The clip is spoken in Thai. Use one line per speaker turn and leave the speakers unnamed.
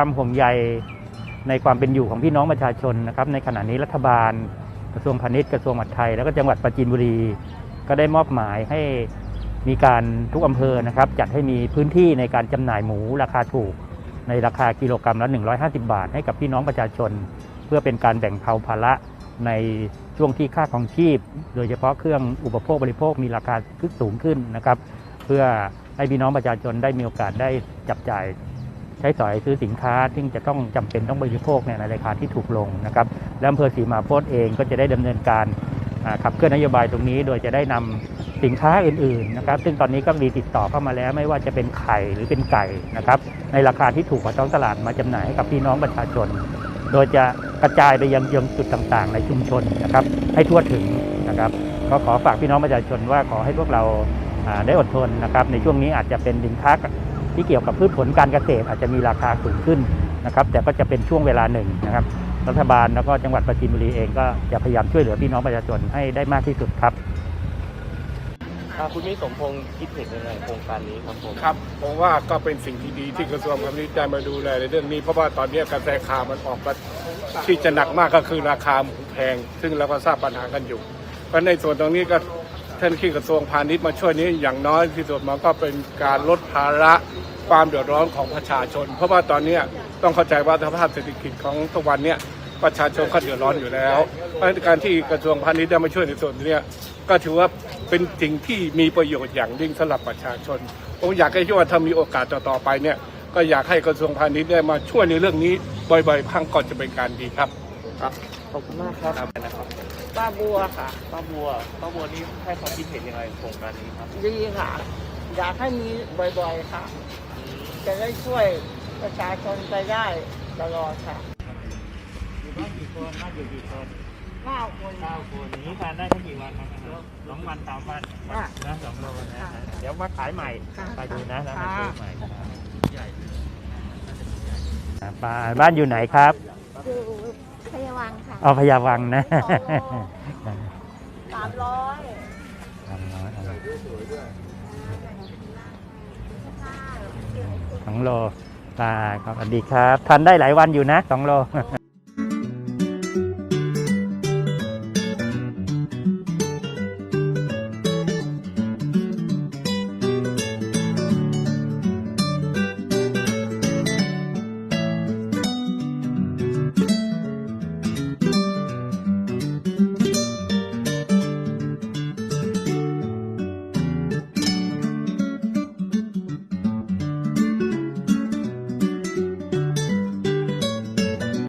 ความห่วงใยในความเป็นอยู่ของพี่น้องประชาชนนะครับในขณะนี้รัฐบาล กระทรวงพาณิชย์กระทรวงมหาดไทย แล้วก็จังหวัดปราจีนบุรี ก็ได้มอบหมายให้มีการทุกอำเภอนะครับ จัดให้มีพื้นที่ในการจำหน่ายหมูราคาถูก ในราคากิโลกรัมละ 150 บาท ให้กับพี่น้องประชาชน เพื่อเป็นการแบ่งเบาภาระในช่วงที่ค่าของชีพ โดยเฉพาะเครื่องอุปโภคบริโภคมีราคาขึ้นสูงขึ้นนะครับ เพื่อให้พี่น้องประชาชนได้มีโอกาสได้จับจ่าย ใช้สอยซื้อสินค้าที่จะต้องจำเป็นต้องบริโภคในราคาที่ถูกลงนะครับและอำเภอศรีมาโพธิ์เองก็จะได้ดำเนินการขับเคลื่อนนโยบายตรงนี้ โดยจะได้นำสินค้าอื่นๆนะครับ ซึ่งตอนนี้ก็มีติดต่อเข้ามาแล้ว ไม่ว่าจะเป็นไข่หรือเป็นไก่นะครับ ในราคาที่ถูกกว่าท้องตลาดมาจำหน่ายให้กับพี่น้องประชาชน โดยจะกระจายไปยังยังจุดต่างๆ ในชุมชนนะครับ ให้ทั่วถึงนะครับ ก็ขอฝากพี่น้องประชาชนว่าขอให้พวกเราอ่าได้อดทนนะครับ ในช่วงนี้อาจจะเป็นสินค้า ที่เกี่ยวกับพืชผลการเกษตรอาจจะมีราคาสูงขึ้นนะครับ แต่ก็จะเป็นช่วงเวลาหนึ่งนะครับ รัฐบาลแล้วก็จังหวัดปราจีนบุรีเองก็จะพยายามช่วยเหลือพี่น้องประชาชนให้ได้มากที่สุดครับ
อ่าคุณมิสมพงศ์คิดเห็นยังไงโครงการนี้ครับผม
ครับผมว่าก็เป็นสิ่งที่ดีที่กระทรวงพาณิชย์ได้มาดูแลในเรื่องนี้ เพราะว่าตอนนี้กระแสข่าวมันออกมาที่จะหนักมากก็คือราคาหมูแพง ซึ่งเราก็ทราบปัญหากันอยู่เพราะในส่วนตรงนี้ก็ ท่านที่กระทรวงพาณิชย์มาช่วยนี้อย่างน้อยที่สุดมันก็เป็นการลดภาระความเดือดร้อนของประชาชน เพราะว่าตอนนี้ต้องเข้าใจว่าสภาพเศรษฐกิจของทุกวันเนี้ยประชาชนเขาเดือดร้อนอยู่แล้วเพราะการที่กระทรวงพาณิชย์ได้มาช่วยในส่วนนี้ก็ถือว่าเป็นสิ่งที่มีประโยชน์อย่างยิ่งสำหรับประชาชนผมอยากให้ว่าถ้ามีโอกาสต่อๆไปเนี่ยก็อยากให้กระทรวงพาณิชย์ได้มาช่วยในเรื่องนี้บ่อยๆครั้งก่อนจะเป็นการดีครับ
ครับขอบคุณมากครับ
ป้าบัวค่ะ
ป้าบัวป้าบัวนี่ให้ความคิดเห็นยังไงโครงการนี้ครับ
ดีค่ะ อยากให้มีบ่อยๆค่ะ จะได้ช่วยประชาชนไปได้ตลอดค่ะ
อยู่บ้านกี่คนบ้านอยู่กี่คน
เก้าคน
เก้าคนนี้ทานได้แค่กี่วันครับสองวันสามวัน
ค่ะ
นะสองโลนะ
ค่ะ
เดี๋ยวมาขายใหม่
ค่ะ
ไปดูนะแล้วมา
ค่ะ
ซื้อใหม่ป้าบ้านอยู่ไหนครับ
อยู่ พยาวังค่ะ
เอาพยาวังนะ
สามร้อย
สามร้อยเอาสองโลตาครับสวัสดีครับทานได้หลายวันอยู่นะสองโล